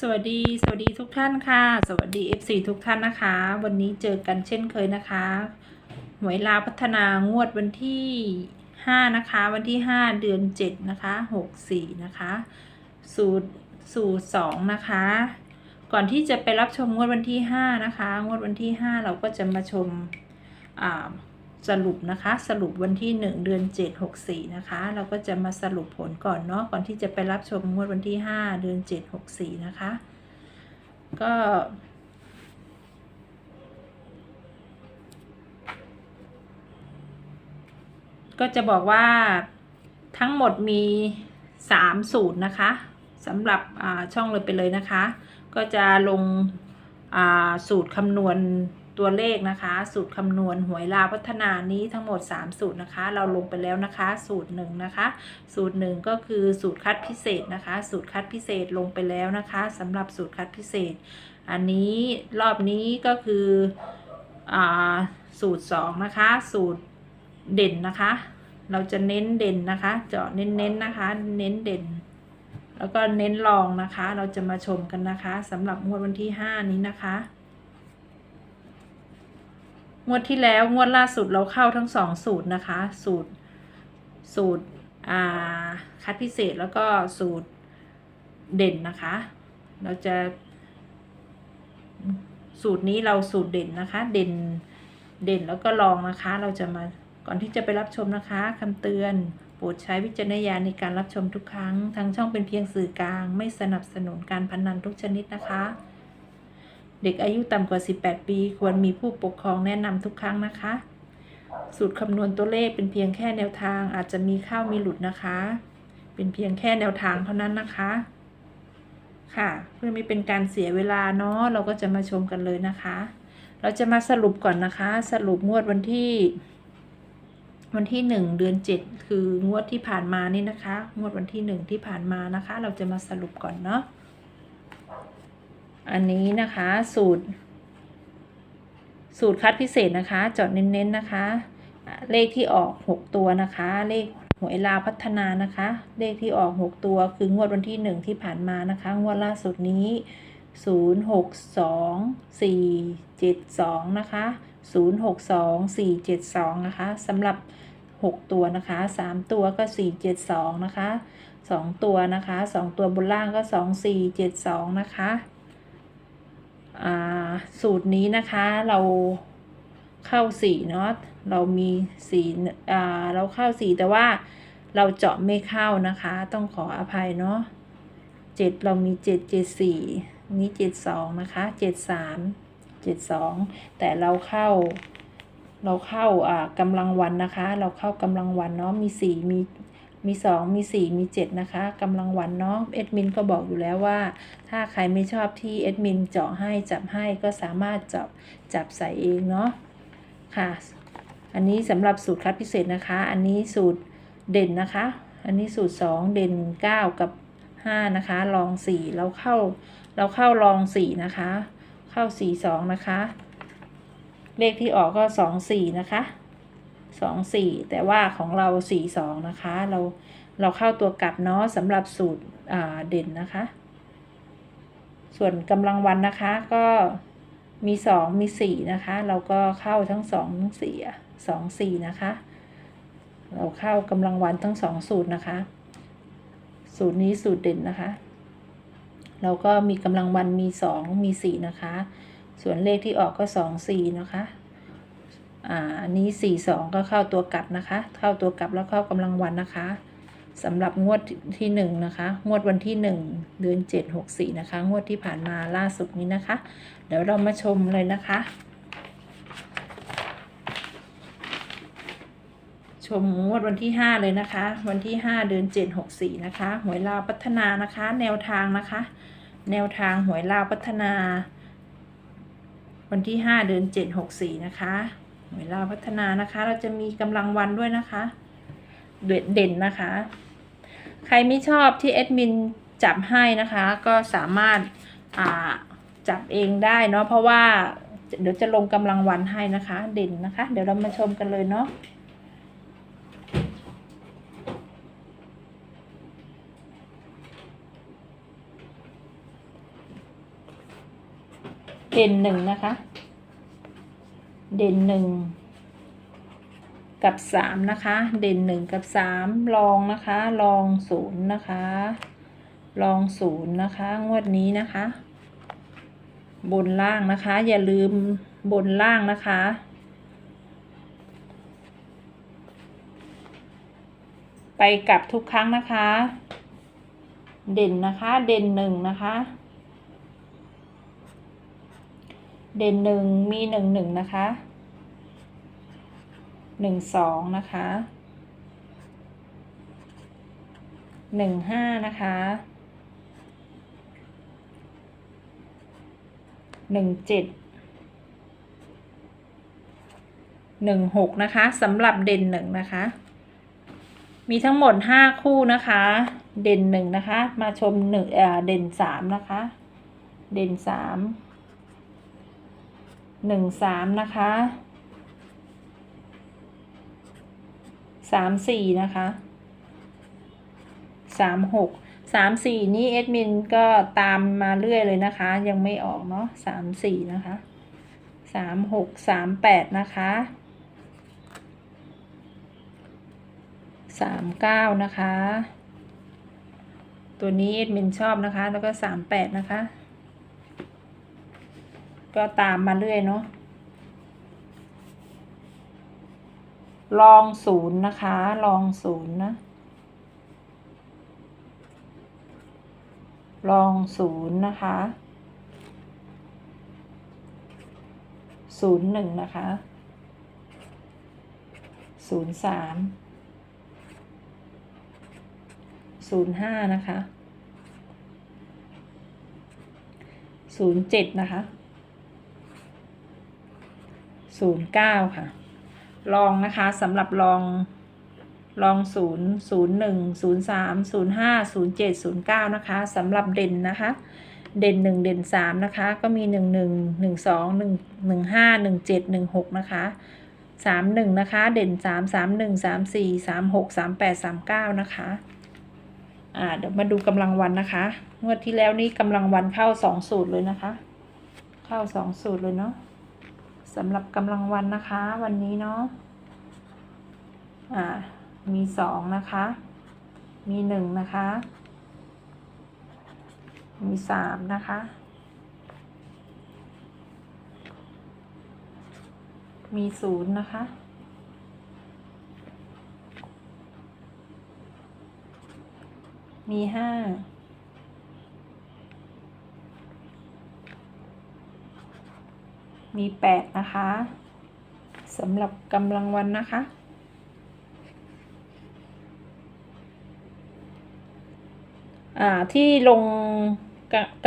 สวัสดี สวัสดีทุกท่านค่ะ สวัสดี FC ทุกท่านนะคะ วันนี้เจอกันเช่นเคยนะคะหวยลาวพัฒนางวดวันที่ 5 นะคะ วันที่ 5 เดือน 7 นะคะ 64 นะคะสูตรสูตร2นะคะ ก่อนที่จะไปรับชมงวดวันที่ 5 นะคะ งวดวันที่ 5 เราก็จะมาชมอ่า สรุปนะคะ สรุปวันที่ 1 เดือน 7 64 นะคะ เราก็จะมาสรุปผลก่อนเนาะก่อนที่จะไปรับชมงวดวันที่ 5 เดือน 7 64 นะคะ ก็ก็จะบอกว่าทั้งหมดมี 3 สูตรนะคะสำหรับช่องเลยไปเลยนะคะ ก็จะลงสูตรคำนวณ ตัวเลขนะคะ สูตรคำนวณหวยลาวพัฒนานี้ทั้งหมด 3 สูตรนะคะ เราลงไปแล้วนะคะ สูตรหนึ่งนะคะ สูตรหนึ่งก็คือสูตรคัดพิเศษนะคะ สูตรคัดพิเศษลงไปแล้วนะคะสำหรับสูตรคัดพิเศษ อันนี้รอบนี้ก็คืออาสูตร 2 นะคะ สูตรเด่นนะคะ เราจะเน้นเด่นนะคะ เจาะเน้นๆนะคะ เน้นเด่นแล้วก็เน้นรองนะคะ เราจะมาชมกันนะคะสำหรับงวดวันที่ 5 นี้นะคะ งวดที่แล้วงวดล่าสุดเราเข้าทั้งสองสูตรนะคะ สูตรสูตรอ่าคัดพิเศษแล้วก็สูตรเด่นนะคะ เราจะสูตรนี้เราสูตรเด่นนะคะ เด่นเด่นแล้วก็ลองนะคะ เราจะมาก่อนที่จะไปรับชมนะคะคำเตือนโปรดใช้วิจารณญาณในการรับชมทุกครั้ง ทางช่องเป็นเพียงสื่อกลาง ไม่สนับสนุนการพนันทุกชนิดนะคะ เด็กอายุต่ำกว่า 18 ปี ควรมีผู้ปกครองแนะนำทุกครั้งนะคะ สูตรคำนวณตัวเลขเป็นเพียงแค่แนวทางอาจจะมีเข้ามีหลุดนะคะ เป็นเพียงแค่แนวทางเท่านั้นนะคะ ค่ะ เพื่อไม่เป็นการเสียเวลาเนาะเราก็จะมาชมกันเลยนะคะ เราจะมาสรุปก่อนนะคะ สรุปงวดวันที่ วันที่หนึ่งเดือนเจ็ดคืองวดที่ผ่านมานี่นะคะ งวดวันที่หนึ่งที่ผ่านมานะคะ เราจะมาสรุปก่อนเนาะ อันนี้นะคะสูตร สูตรคัดพิเศษนะคะจาะเน้นๆนะคะ เลขที่ออกหกตัวนะคะ เลขหวยลาพัฒนานะคะ เลขที่ออกหกตัวคืองวดวันที่หนึ่งที่ผ่านมานะคะ งวดล่าสุดนี้ศูนย์หกสองสี่เจ็ดสองนะคะศูนย์หกสองสี่เจ็ดสองนะคะสำหรับหกตัวนะคะสามตัวก็สี่เจ็ดสองนะคะสองตัวนะคะสองตัวบนล่างก็สองสี่เจ็ดสองนะคะ สูตรนี้นะคะเราเข้าสี่เนาะเรามีสีอ่าเราเข้าสีแต่ว่าเราเจาะไม่เข้านะคะ ต้องขออภัยเนาะเจ็ดเรามีเจ็ดเจ็ดสี่นี่เจ็ดสองนะคะเจ็ดสามเจ็ดสองแต่เราเข้า เราเข้าอ่ากำลังวันนะคะ เราเข้ากำลังวันเนาะมีสี่มี มีสองมีสี่มีเจ็ดนะคะกำลังวันเนาะเอ็ดมินก็บอกอยู่แล้วว่า ถ้าใครไม่ชอบที่เอ็ดมินเจาะให้จับให้ก็สามารถจับจับใส่เองเนาะค่ะ อันนี้สำหรับสูตรคัดพิเศษนะคะ อันนี้สูตรเด่นนะคะ อันนี้สูตร 2 เด่น 9 กับ 5 นะคะลอง 4 เราเข้าเราเข้าลอง 4 นะคะ เข้า 4 2 นะคะ เลขที่ออกก็ 2 4 นะคะ 2 4แต่ว่าของเรา4 2นะคะ เราเราเข้าตัวกลับเนาะสำหรับสูตรเด่นนะคะ ส่วนกำลังวันนะคะก็มีสองมีสี่นะคะ เราก็เข้าทั้งสองทั้งสี่สองสี่นะคะ เราเข้ากำลังวันทั้งสองสูตรนะคะ สูตรนี้สูตรเด่นนะคะ เราก็มีกำลังวันมีสองมีสี่นะคะ ส่วนเลขที่ออกก็สองสี่นะคะ อ่าอันนี้สี่สองก็เข้าตัวกลับนะคะ เข้าตัวกลับแล้วเข้ากำลังวันนะคะสำหรับงวดที่หนึ่งนะคะ งวดวันที่หนึ่งเดือนเจ็ดหกสี่นะคะ งวดที่ผ่านมาล่าสุดนี้นะคะ เดี๋ยวเรามาชมเลยนะคะ ชมงวดวันที่5เลยนะคะ วันที่5เดือน7 64นะคะหวยลาวพัฒนานะคะ แนวทางนะคะ แนวทางหวยลาวพัฒนา วันที่5เดือน7 64นะคะ หวลาพัฒนานะคะ เราจะมีกำลังวันด้วยนะคะเด่นเด่นนะคะ ใครไม่ชอบที่แอดมินจับให้นะคะ ก็สามารถาจับเองได้เนาะเพราะว่าเดี๋ยวจะลงกำลังวันให้นะคะ เด่นนะคะ เดี๋ยวเรามาชมกันเลยเนาะเด่นหนึ่งนะคะ เด่นหนึ่งกับสามนะคะ เด่นหนึ่งกับสามลองนะคะ ลองศูนย์นะคะ ลองศูนย์นะคะ งวดนี้นะคะ บนล่างนะคะ อย่าลืมบนล่างนะคะไปกลับทุกครั้งนะคะ เด่นนะคะ เด่นหนึ่งนะคะ เด่นหนึ่งมีหนึ่งหนึ่งนะคะหนึ่งสองนะคะหนึ่งห้านะคะหนึ่งเจ็ดหนึ่งหกนะคะสำหรับเด่นหนึ่งนะคะ มีทั้งหมดห้าคู่นะคะ เด่นหนึ่งนะคะ มาชมหนึ่งเด่นสามนะคะ เด่นสาม หนึ่งสามนะคะสามสี่นะคะสามหกสามสี่นี่เอดมินก็ตามมาเรื่อยเลยนะคะ ยังไม่ออกเนาะสามสี่นะคะสามหกสามแปดนะคะสามเก้านะคะ ตัวนี้เอดมินชอบนะคะ แล้วก็สามแปดนะคะ ก็ตามมาเรื่อยเนาะลองศูนย์นะคะ ลองศูนย์นะ ลองศูนย์นะคะศูนย์หนึ่งนะคะศูนย์สามศูนย์ห้านะคะศูนย์เจ็ดนะคะ ศูนย์เก้าค่ะ ลองนะคะสำหรับลองลองศูนย์ศูนย์หนึ่งศูนย์สามศูนย์ห้าศูนย์เจ็ดศูนย์เก้านะคะสำหรับเด่นนะคะ เด่นหนึ่งเด่นสามนะคะ ก็มีหนึ่งหนึ่งหนึ่งสองหนึ่งหนึ่งห้าหนึ่งเจ็ดหนึ่งหกนะคะสามหนึ่งนะคะ เด่นสามสามหนึ่งสามสี่สามหกสามแปดสามเก้านะคะ่าเดี๋ยวมาดูกำลังวันนะคะงวดที่แล้วนี่กำลังวันเข้าสองสูตรเลยนะคะ เข้าสองสูตรเลยเนาะ สำหรับกำลังวันนะคะ วันนี้เนาะอ่ามีสองนะคะ มีหนึ่งนะคะ มีสามนะคะ มีศูนย์นะคะ มีห้า มีแปดนะคะสำหรับกำลังวันนะคะ ที่ลง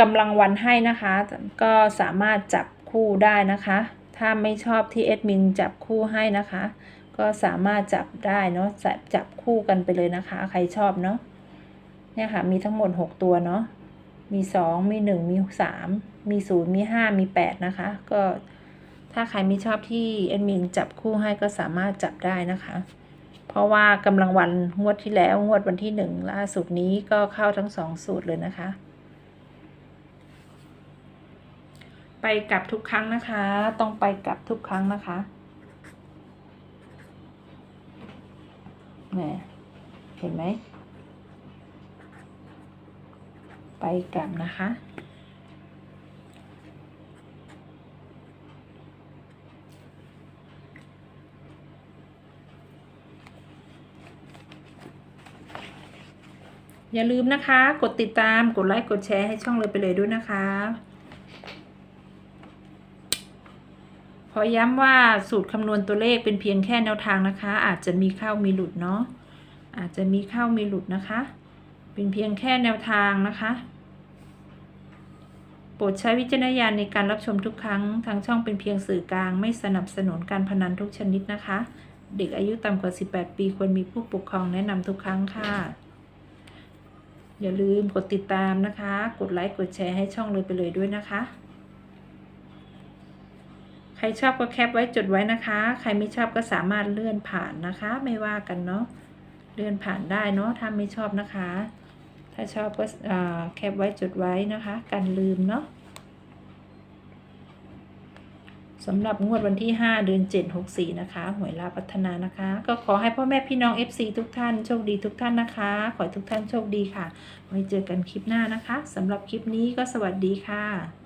กำลังวันให้นะคะ ก็สามารถจับคู่ได้นะคะ ถ้าไม่ชอบที่เอดมินจับคู่ให้นะคะ ก็สามารถจับได้เนาะจับจับคู่กันไปเลยนะคะ ใครชอบเนาะเนี่ยค่ะมีทั้งหมดหกตัวเนาะมีสองมีหนึ่งมีสามมีศูนย์มีห้ามีแปดนะคะ ก็ ถ้าใครไม่ชอบที่แอดมินจับคู่ให้ก็สามารถจับได้นะคะ เพราะว่ากำลังวันงวดที่แล้วงวดวันที่หนึ่งล่าสุดนี้ก็เข้าทั้งสองสูตรเลยนะคะ ไปกลับทุกครั้งนะคะ ต้องไปกลับทุกครั้งนะคะแหมเห็นไหม ไปกลับนะคะ อย่าลืมนะคะ กดติดตาม กดไลค์ กดแชร์ให้ช่องเลยไปเลยด้วยนะคะ ขอย้ำว่าสูตรคำนวณตัวเลขเป็นเพียงแค่แนวทางนะคะ อาจจะมีเข้ามีหลุดเนาะ อาจจะมีเข้ามีหลุดนะคะ เป็นเพียงแค่แนวทางนะคะ โปรดใช้วิจารณญาณในการรับชมทุกครั้ง ทางช่องเป็นเพียงสื่อกลาง ไม่สนับสนุนการพนันทุกชนิดนะคะ เด็กอายุต่ำกว่า 18 ปีควรมีผู้ปกครองแนะนำทุกครั้งค่ะ อย่าลืมกดติดตามนะคะ กดไลค์กดแชร์ให้ช่องเลยไปเลยด้วยนะคะ ใครชอบก็แคปไว้จดไว้นะคะ ใครไม่ชอบก็สามารถเลื่อนผ่านนะคะ ไม่ว่ากันเนาะเลื่อนผ่านได้เนาะถ้าไม่ชอบนะคะ ถ้าชอบก็แคปไว้จดไว้นะคะ กันลืมเนาะ สำหรับงวดวันที่ 5 เดือน 7 64 นะคะ หวยลาพัฒนานะคะ ก็ขอให้พ่อแม่พี่น้อง FC ทุกท่านโชคดีทุกท่านนะคะ ขอให้ทุกท่านโชคดีค่ะ ไว้เจอกันคลิปหน้านะคะสำหรับคลิปนี้ก็สวัสดีค่ะ